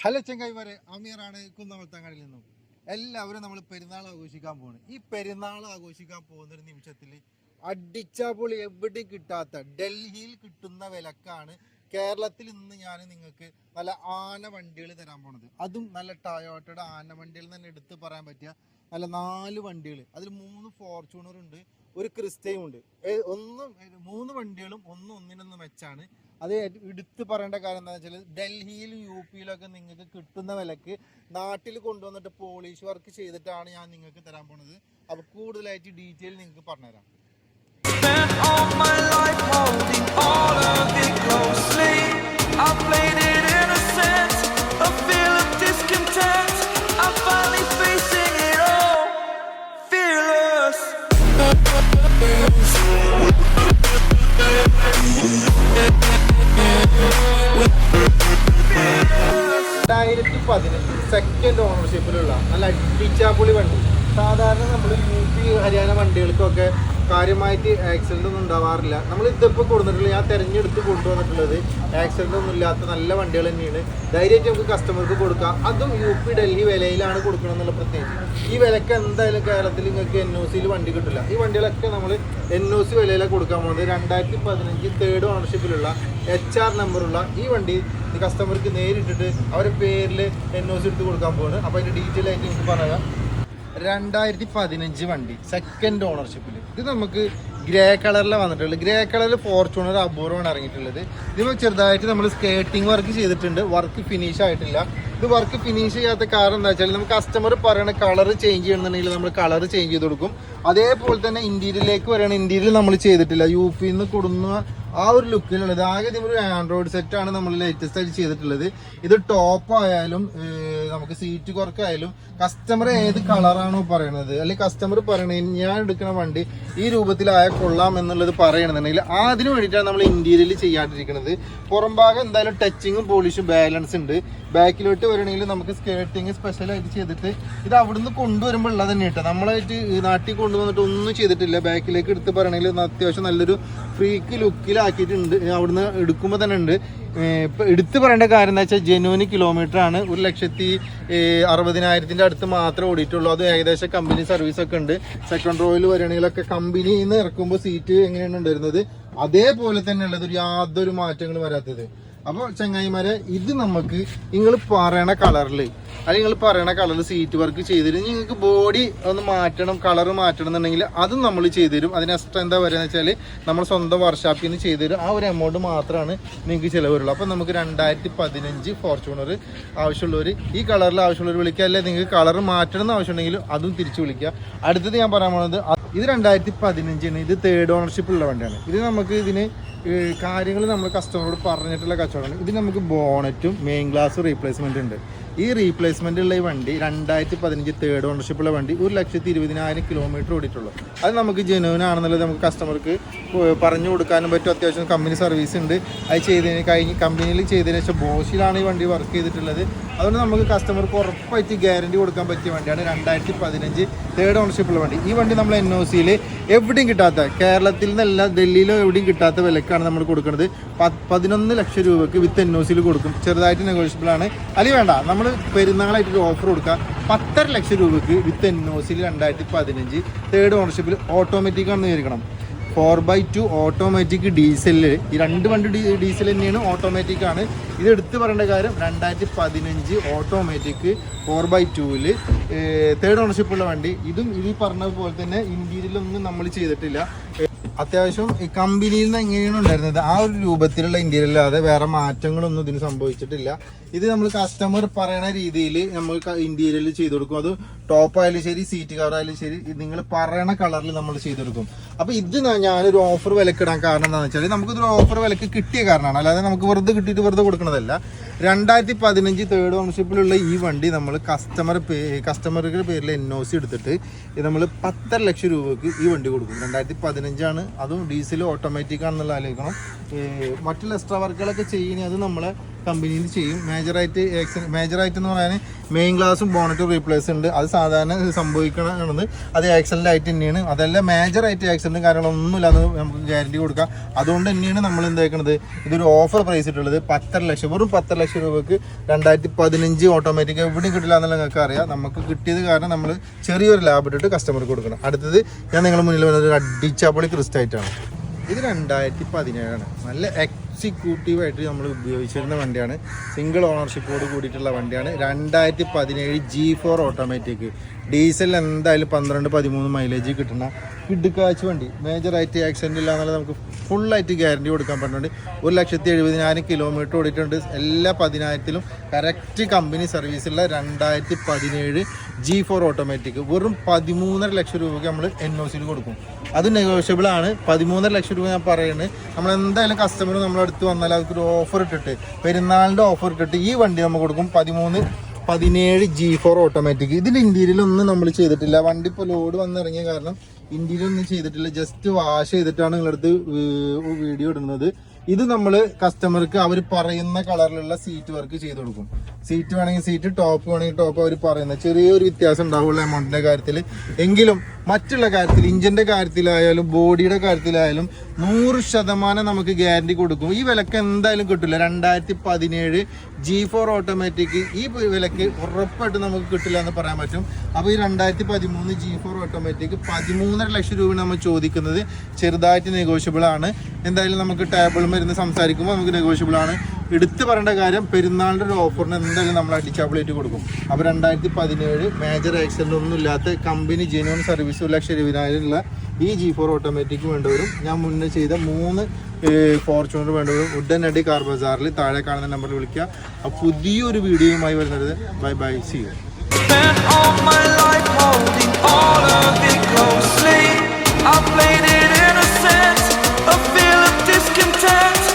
Hello ചെങ്ങായിമാരെ അമീറാണ് കുന്നമത്തങ്ങാടിൽ നിന്നും. എല്ലാവരും നമ്മൾ പെരുന്നാൾ ആഘോഷിക്കാൻ പോവാണ് ഈ പെരുന്നാൾ ആഘോഷിക്കാൻ പോകുന്ന ഒരു നിമിഷത്തിൽ അടിച്ചാപ്പോൾ എവിടെയും കിട്ടാത്ത ഡൽഹിയിൽ കിട്ടുന്ന വിലക്കാണ് കേരളത്തിൽ നിന്ന് ഞാൻ നിങ്ങൾക്ക് നല്ല ആന വണ്ടികൾ തരാൻ പോണത്. അതും നല്ല ടയോട്ടയുടെ ആന വണ്ടികൾ തന്നെ എടുത്ത് പറയാൻ പറ്റിയ നല്ല നാല് വണ്ടികൾ അതിൽ മൂന്ന് ഫോർച്യൂണർ ഉണ്ട് ഒരു ക്രിസ്റ്റയും ഉണ്ട് ഒന്നും മൂന്ന് വണ്ടികളും ഒന്നും ഒന്നിനൊന്ന് മെച്ചാണ് അത് എടുത്ത് പറയേണ്ട കാര്യം എന്താണെന്ന് വെച്ചാൽ ഡൽഹിയിലും യു പിയിലൊക്കെ നിങ്ങൾക്ക് കിട്ടുന്ന വിലക്ക് നാട്ടിൽ കൊണ്ടുവന്നിട്ട് പോളിഷ് വർക്ക് ചെയ്തിട്ടാണ് ഞാൻ നിങ്ങൾക്ക് തരാൻ പോണത്. അപ്പോൾ കൂടുതലായിട്ട് ഡീറ്റെയിൽ നിങ്ങൾക്ക് പറഞ്ഞുതരാം. പതിനഞ്ച് സെക്കൻഡ് ഓണർഷിപ്പിലുള്ള നല്ല അടിച്ചാപ്പൊളി വണ്ടി. സാധാരണ നമ്മൾ യു പി ഹരിയാന വണ്ടികൾക്കൊക്കെ കാര്യമായിട്ട് ആക്സിഡന്റ് ഒന്നും ഉണ്ടാവാറില്ല. നമ്മൾ ഇതിപ്പോൾ കൊടുത്തിട്ടുള്ള ഞാൻ തിരഞ്ഞെടുത്ത് കൊണ്ടുവന്നിട്ടുള്ളത് ആക്സിഡന്റ് ഒന്നും ഇല്ലാത്ത നല്ല വണ്ടികൾ തന്നെയാണ്. ധൈര്യമായിട്ട് നമുക്ക് കസ്റ്റമർക്ക് കൊടുക്കാം. അതും യു പി ഡൽഹി വിലയിലാണ് കൊടുക്കണം എന്നുള്ള പ്രത്യേകിച്ച് ഈ വിലക്ക് എന്തായാലും കേരളത്തിൽ നിങ്ങൾക്ക് എൻ ഒ സിയിൽ വണ്ടി കിട്ടില്ല. ഈ വണ്ടികളൊക്കെ നമ്മൾ എൻ ഒ സി വിലയിലാണ് കൊടുക്കാൻ പോകുന്നത് രണ്ടായിരത്തി പതിനഞ്ച് തേർഡ് ഓണർഷിപ്പിലുള്ള എച്ച് ആർ നമ്പറുള്ള ഈ വണ്ടി കസ്റ്റമർക്ക് നേരിട്ടിട്ട് അവരുടെ പേരിൽ എൻ ഒ സി എടുത്ത് കൊടുക്കാൻ പോകുന്നത് അപ്പോൾ അതിന്റെ ഡീറ്റെയിൽ ആയിട്ട് നിങ്ങൾക്ക് പറയാം. രണ്ടായിരത്തി പതിനഞ്ച് വണ്ടി സെക്കൻഡ് ഓണർഷിപ്പിൽ ഇത് നമുക്ക് ഗ്രേ കളറിലാണ് വന്നിട്ടുള്ളത്. ഗ്രേ കളറിൽ ഫോർച്യൂണർ അപൂർവമാണ് ഇറങ്ങിയിട്ടുള്ളത്. ഇതിപ്പോൾ ചെറുതായിട്ട് നമ്മൾ സ്കേറ്റിംഗ് വർക്ക് ചെയ്തിട്ടുണ്ട്. വർക്ക് ഫിനിഷ് ആയിട്ടില്ല. ഇത് വർക്ക് ഫിനിഷ് ചെയ്യാത്ത കാരണം എന്താ വെച്ചാൽ നമുക്ക് കസ്റ്റമർ പറയണ കളർ ചേഞ്ച് ചെയ്യണമെന്നുണ്ടെങ്കിൽ നമ്മൾ കളർ ചേഞ്ച് ചെയ്ത് കൊടുക്കും. അതേപോലെ തന്നെ ഇന്റീരിയറിലേക്ക് വരികയാണ് ഇന്റീരിയൽ നമ്മൾ ചെയ്തിട്ടില്ല. യു പിയിൽ നിന്ന് കൊടുന്ന ആ ഒരു ലുക്കിലുള്ളത് ആകെ ഇതിന് ഒരു ആൻഡ്രോയിഡ് സെറ്റ് ആണ് നമ്മൾ ലേറ്റസ്റ്റ് ആയിട്ട് ചെയ്തിട്ടുള്ളത്. ഇത് ടോപ്പ് ആയാലും നമുക്ക് സീറ്റ് കുറക്കായാലും കസ്റ്റമർ ഏത് കളറാണോ പറയണത്. അല്ലെങ്കിൽ കസ്റ്റമർ പറയണത് ഞാൻ എടുക്കുന്ന വണ്ടി ഈ രൂപത്തിലായ കൊള്ളാം എന്നുള്ളത് പറയണമെന്നുണ്ടെങ്കിൽ അതിന് വേണ്ടിയിട്ടാണ് നമ്മൾ ഇന്റീരിയൽ ചെയ്യാണ്ടിരിക്കുന്നത് പുറംഭാഗം എന്തായാലും ടച്ചിങ്ങും പോളിഷും ബാലൻസ് ഉണ്ട്. ബാക്കിലോട്ട് വരണമെങ്കിൽ നമുക്ക് സ്കേർട്ടിങ് സ്പെഷ്യലായിട്ട് ചെയ്തിട്ട് ഇത് അവിടുന്ന് കൊണ്ടുവരുമ്പോൾ ഉള്ളത് തന്നെ കേട്ടോ. നമ്മളായിട്ട് നാട്ടിൽ കൊണ്ടുവന്നിട്ട് ഒന്നും ചെയ്തിട്ടില്ല. ബാക്കിലേക്ക് എടുത്ത് പറയണമെങ്കിൽ അത്യാവശ്യം നല്ലൊരു ഫ്രീക്ക് ലുക്കിലാക്കിയിട്ടുണ്ട് അവിടുന്ന് എടുക്കുമ്പോൾ തന്നെ ഉണ്ട്. എടുത്ത് പറയേണ്ട കാര്യം എന്താ വെച്ചാൽ ജനുവിന് കിലോമീറ്റർ ആണ്. ഒരു ലക്ഷത്തി അറുപതിനായിരത്തിന്റെ അടുത്ത് മാത്രമേ ഓടിയിട്ടുള്ളൂ. അത് ഏകദേശം കമ്പനി സർവീസ് ഒക്കെ ഉണ്ട്. സെക്കൻഡ് റോയിൽ വരികയാണെങ്കിലൊക്കെ കമ്പനിയിൽ നിന്ന് ഇറക്കുമ്പോൾ സീറ്റ് എങ്ങനെയാണ് ഉണ്ടായിരുന്നത്? അതേപോലെ തന്നെ ഉള്ളത്. ഒരു യാതൊരു മാറ്റങ്ങളും വരാത്തത്. അപ്പോൾ ചങ്ങായിമാരെ ഇത് നമുക്ക് നിങ്ങൾ പറയണ കളറിൽ അല്ലെങ്കിൽ നിങ്ങൾ പറയണ കളറിൽ സീറ്റ് വർക്ക് ചെയ്തിട്ട് നിങ്ങൾക്ക് ബോഡി ഒന്ന് മാറ്റണം കളർ മാറ്റണം എന്നുണ്ടെങ്കിൽ അതും നമ്മൾ ചെയ്തു തരും അതിന് എക്സ്ട്രാ എന്താ പറയുക വെച്ചാൽ നമ്മൾ സ്വന്തം വർക്ക്ഷോപ്പിൽ നിന്ന് ചെയ്തു തരും ആ ഒരു എമൗണ്ട് മാത്രമാണ് നിങ്ങൾക്ക് ചിലവ് വരുള്ളൂ അപ്പോൾ നമുക്ക് രണ്ടായിരത്തി പതിനഞ്ച് ഫോർച്യൂണർ ആവശ്യമുള്ളവർ ഈ കളറിൽ ആവശ്യമുള്ളവർ വിളിക്കുക അല്ലെങ്കിൽ നിങ്ങൾക്ക് കളർ മാറ്റണം എന്ന് ആവശ്യമുണ്ടെങ്കിൽ അതും തിരിച്ചു വിളിക്കുക. അടുത്തത് ഞാൻ പറയാൻ പോകുന്നത് ഇത് രണ്ടായിരത്തി പതിനഞ്ചിന് ഇത് തേർഡ് ഓണർഷിപ്പ് ഉള്ള വണ്ടിയാണ്. ഇത് നമുക്ക് ഇതിന് കാര്യങ്ങൾ നമ്മൾ കസ്റ്റമറോട് പറഞ്ഞിട്ടുള്ള കച്ചവടമാണ്. ഇത് നമുക്ക് ബോണറ്റും മെയിൻ ഗ്ലാസ് റീപ്ലേസ്മെന്റ് ഉണ്ട്. ഈ റീപ്ലേസ്മെന്റ് ഉള്ള ഈ വണ്ടി രണ്ടായിരത്തി പതിനഞ്ച് തേർഡ് ഓണർഷിപ്പ് ഉള്ള വണ്ടി ഒരു ലക്ഷത്തി ഇരുപതിനായിരം കിലോമീറ്റർ ഓടിയിട്ടുള്ളൂ. അത് നമുക്ക് ജനുവൻ ആണെന്നുള്ളത് നമുക്ക് കസ്റ്റമർക്ക് പറഞ്ഞു കൊടുക്കാനും പറ്റും. അത്യാവശ്യം കമ്പനി സർവീസ് ഉണ്ട്. അത് ചെയ്തതിന് കഴിഞ്ഞ് കമ്പനിയിൽ ചെയ്തതിന് ശേഷം ബോഷിലാണ് ഈ വണ്ടി വർക്ക് ചെയ്തിട്ടുള്ളത്. അതുകൊണ്ട് നമുക്ക് കസ്റ്റമർക്ക് ഉറപ്പായിട്ട് ഗ്യാരണ്ടി കൊടുക്കാൻ പറ്റിയ വണ്ടിയാണ് രണ്ടായിരത്തി പതിനഞ്ച് തേർഡ് ഓണർഷിപ്പ് ഉള്ള വണ്ടി. ഈ വണ്ടി നമ്മൾ എൻ ഒ സിയിൽ എവിടെയും കിട്ടാത്ത കേരളത്തിൽ നിന്നല്ല ഡൽഹിയിലോ എവിടെയും കിട്ടാത്ത വിലക്കാണ് നമ്മൾ കൊടുക്കുന്നത് പതിനൊന്ന് ലക്ഷം രൂപയ്ക്ക് വിത്ത് എൻ ഒ സിയിൽ കൊടുക്കും. ചെറുതായിട്ട് നെഗോഷ്യബിൾ ആണ്. അല്ലെങ്കിൽ വേണ്ട. നമ്മൾ പെരുന്നാളായിട്ട് ഒരു ഓഫർ കൊടുക്കുക പത്തര ലക്ഷം രൂപയ്ക്ക് വിത്ത് എൻ ഒ സിയിൽ രണ്ടായിരത്തി പതിനഞ്ച് തേർഡ് ഓണർഷിപ്പിൽ ഓട്ടോമാറ്റിക് ആണെന്ന് വിചാരിക്കണം. ഫോർ ബൈ ടു ഓട്ടോമാറ്റിക് ഡീസലിൽ ഈ രണ്ട് വണ്ടി ഡീസൽ തന്നെയാണ് ഓട്ടോമാറ്റിക് ആണ്. ഇത് എടുത്തു പറയേണ്ട കാര്യം രണ്ടായിരത്തി പതിനഞ്ച് ഓട്ടോമാറ്റിക് ഫോർ ബൈ ടൂവിൽ തേർഡ് ഓണർഷിപ്പ് ഉള്ള വണ്ടി. ഇതും ഇത് പറഞ്ഞ പോലെ തന്നെ ഇന്ത്യയിലൊന്നും നമ്മൾ ചെയ്തിട്ടില്ല. അത്യാവശ്യം ഈ കമ്പനിയിൽ നിന്ന് എങ്ങനെയാണ് ഉണ്ടായിരുന്നത്? ആ ഒരു രൂപത്തിലുള്ള ഇന്ത്യയിലല്ലാതെ വേറെ മാറ്റങ്ങളൊന്നും ഇതിന് സംഭവിച്ചിട്ടില്ല. ഇത് നമ്മൾ കസ്റ്റമർ പറയണ രീതിയിൽ നമ്മൾ ഇന്റീരിയറിൽ ചെയ്ത് കൊടുക്കും അത് ടോപ്പ് ആയാലും ശരി സീറ്റ് കവർ ആയാലും ശരി നിങ്ങൾ പറയണ കളറിൽ നമ്മൾ ചെയ്തു കൊടുക്കും അപ്പൊ ഇത് ഞാനൊരു ഓഫർ വിലക്ക് ഇടാൻ കാരണം എന്താണെന്ന് വെച്ചാൽ നമുക്കിതൊരു ഓഫർ വിലക്ക് കിട്ടിയ കാരണമാണ്. അല്ലാതെ നമുക്ക് വെറുതെ കിട്ടിയിട്ട് വെറുതെ കൊടുക്കണതല്ല. രണ്ടായിരത്തി പതിനഞ്ച് തേർഡ് ഓണർഷിപ്പിലുള്ള ഈ വണ്ടി നമ്മൾ കസ്റ്റമർ കസ്റ്റമറുടെ പേരിൽ എൻ ഒ സി എടുത്തിട്ട് നമ്മൾ പത്തര ലക്ഷം രൂപയ്ക്ക് ഈ വണ്ടി കൊടുക്കും. രണ്ടായിരത്തി പതിനഞ്ചാണ് അതും ഡീസൽ ഓട്ടോമാറ്റിക് ആണെന്നുള്ള ആലോചിക്കണം. മറ്റുള്ള എക്സ്ട്രാ വർക്കുകളൊക്കെ ചെയ്യുന്നത് അത് നമ്മളെ കമ്പനിയിൽ ചെയ്യും. മേജറായിട്ട് മേജറായിട്ട് എന്ന് പറയാൻ മെയിൻ ഗ്ലാസും ബോണറ്റും റീപ്ലേസ് ഉണ്ട്. അത് സാധാരണ സംഭവിക്കണമെന്ന് അത് ആക്സിഡന്റ് ആയിട്ട് തന്നെയാണ്. അതല്ല മേജറായിട്ട് ആക്സിഡന്റും കാര്യങ്ങളൊന്നുമില്ല അത് നമുക്ക് ഗ്യാരണ്ടി കൊടുക്കാം. അതുകൊണ്ട് തന്നെയാണ് നമ്മൾ എന്താക്കുന്നത് ഇതൊരു ഓഫർ പ്രൈസ് ഇട്ടുള്ളത്. പത്തര ലക്ഷം വെറും പത്തര ലക്ഷം രൂപക്ക് രണ്ടായിരത്തി പതിനഞ്ച് ഓട്ടോമാറ്റിക് എവിടെയും കിട്ടില്ല എന്നുള്ള നിങ്ങൾക്ക് അറിയാം. നമുക്ക് കിട്ടിയത് കാരണം നമ്മൾ ചെറിയൊരു ലാഭം ഇട്ടിട്ട് കസ്റ്റമർക്ക് കൊടുക്കണം. അടുത്തത് ഞാൻ നിങ്ങളുടെ മുന്നിൽ വന്നത് അടിച്ചാപ്പൊളി ക്രിസ്റ്റായിട്ടാണ്. ഇത് രണ്ടായിരത്തി പതിനേഴാണ് നല്ല എക്സിക്യൂട്ടീവായിട്ട് നമ്മൾ ഉപയോഗിച്ചിരുന്ന വണ്ടിയാണ്. സിംഗിൾ ഓണർഷിപ്പോട് കൂടിയിട്ടുള്ള വണ്ടിയാണ്. രണ്ടായിരത്തി പതിനേഴ് ജി ഫോർ ഓട്ടോമാറ്റിക് ഡീസൽ എന്തായാലും പന്ത്രണ്ട് പതിമൂന്ന് മൈലേജ് കിട്ടുന്ന കിഡ്ക്കാച്ച് വണ്ടി. മേജറായിട്ട് ആക്സിഡന്റ് ഇല്ല നമുക്ക് ഫുള്ളായിട്ട് ഗ്യാരണ്ടി കൊടുക്കാൻ പറ്റുന്നുണ്ട് ഒരു ലക്ഷത്തി എഴുപതിനായിരം കിലോമീറ്റർ ഓടിയിട്ടുണ്ട്. എല്ലാ പതിനായിരത്തിലും കറക്റ്റ് കമ്പനി സർവീസുള്ള രണ്ടായിരത്തി പതിനേഴ് ജി ഫോർ ഓട്ടോമാറ്റിക് വെറും പതിമൂന്നര ലക്ഷം രൂപയ്ക്ക് നമ്മൾ എൻ ഒ സിയിൽ കൊടുക്കും. അത് നെഗോഷ്യബിൾ ആണ്. പതിമൂന്നര ലക്ഷം രൂപ ഞാൻ പറയുന്നത് നമ്മൾ എന്തായാലും കസ്റ്റമർ നമ്മളടുത്ത് വന്നാൽ അവർക്കൊരു ഓഫർ ഇട്ടിട്ട് പെരുന്നാളിന്റെ ഓഫർ ഇട്ടിട്ട് ഈ വണ്ടി നമ്മൾ കൊടുക്കും പതിമൂന്ന് പതിനേഴ് ജി ഫോർ ഓട്ടോമാറ്റിക് ഇതിൽ ഇന്ത്യയിലൊന്നും നമ്മൾ ചെയ്തിട്ടില്ല. വണ്ടി ഇപ്പോൾ ലോഡ് വന്നിറങ്ങിയ കാരണം ഇന്ത്യയിലൊന്നും ചെയ്തിട്ടില്ല. ജസ്റ്റ് വാഷ് ചെയ്തിട്ടാണ് നിങ്ങളടുത്ത് വീഡിയോ ഇടുന്നത്. ഇത് നമ്മൾ കസ്റ്റമർക്ക് അവർ പറയുന്ന കളറിലുള്ള സീറ്റ് വർക്ക് ചെയ്ത് കൊടുക്കും. സീറ്റ് വേണമെങ്കിൽ സീറ്റ് ടോപ്പ് വേണമെങ്കിൽ ടോപ്പ് അവർ പറയുന്ന ചെറിയൊരു വ്യത്യാസം ഉണ്ടാവുള്ളൂ എമൗണ്ടിന്റെ കാര്യത്തിൽ എങ്കിലും മറ്റുള്ള കാര്യത്തിൽ ഇഞ്ചിന്റെ കാര്യത്തിലായാലും ബോഡിയുടെ കാര്യത്തിലായാലും നൂറ് ശതമാനം നമുക്ക് ഗ്യാരണ്ടി കൊടുക്കും. ഈ വിലക്ക് എന്തായാലും കിട്ടില്ല. രണ്ടായിരത്തി പതിനേഴ് ജി ഫോർ ഓട്ടോമാറ്റിക് ഈ വിലക്ക് ഉറപ്പായിട്ട് നമുക്ക് കിട്ടില്ല എന്ന് പറയാൻ പറ്റും. അപ്പോൾ ഈ രണ്ടായിരത്തി പതിമൂന്ന് ജി ഫോർ ഓട്ടോമാറ്റിക് പതിമൂന്നര ലക്ഷം രൂപയാണ് നമ്മൾ ചോദിക്കുന്നത്. ചെറുതായിട്ട് നെഗോഷ്യബിൾ ആണ്. എന്തായാലും നമുക്ക് ടേബിൾ മരുന്ന് സംസാരിക്കുമ്പോൾ നമുക്ക് നെഗോഷ്യബിൾ ആണ്. എടുത്തു പറയേണ്ട കാര്യം പെരുന്നാളിന്റെ ഒരു ഓഫറിന് എന്തായാലും നമ്മൾ അടിച്ചാപ്പിളേറ്റ് കൊടുക്കും. അപ്പോൾ രണ്ടായിരത്തി പതിനേഴ് മേജർ ആക്സിഡന്റ് ഒന്നും ഇല്ലാത്ത കമ്പനി ജെനുവൻ സർവീസ് ഒരു ലക്ഷം ഇരുപതിനായിരമുള്ള ഈ ജി ഫോർ ഓട്ടോമാറ്റിക് വേണ്ടവരും ഞാൻ മുന്നേ ചെയ്ത മൂന്ന് ഫോർച്യൂണർ വേണ്ടവരും ഉടനടി കാർ ബസാറിൽ താഴെ കാണുന്ന നമ്പറിൽ വിളിക്കുക. അപ്പോൾ പുതിയൊരു വീഡിയോയുമായി വരുന്നത്. Bye bye see you. I played it innocent, a feel of discontent.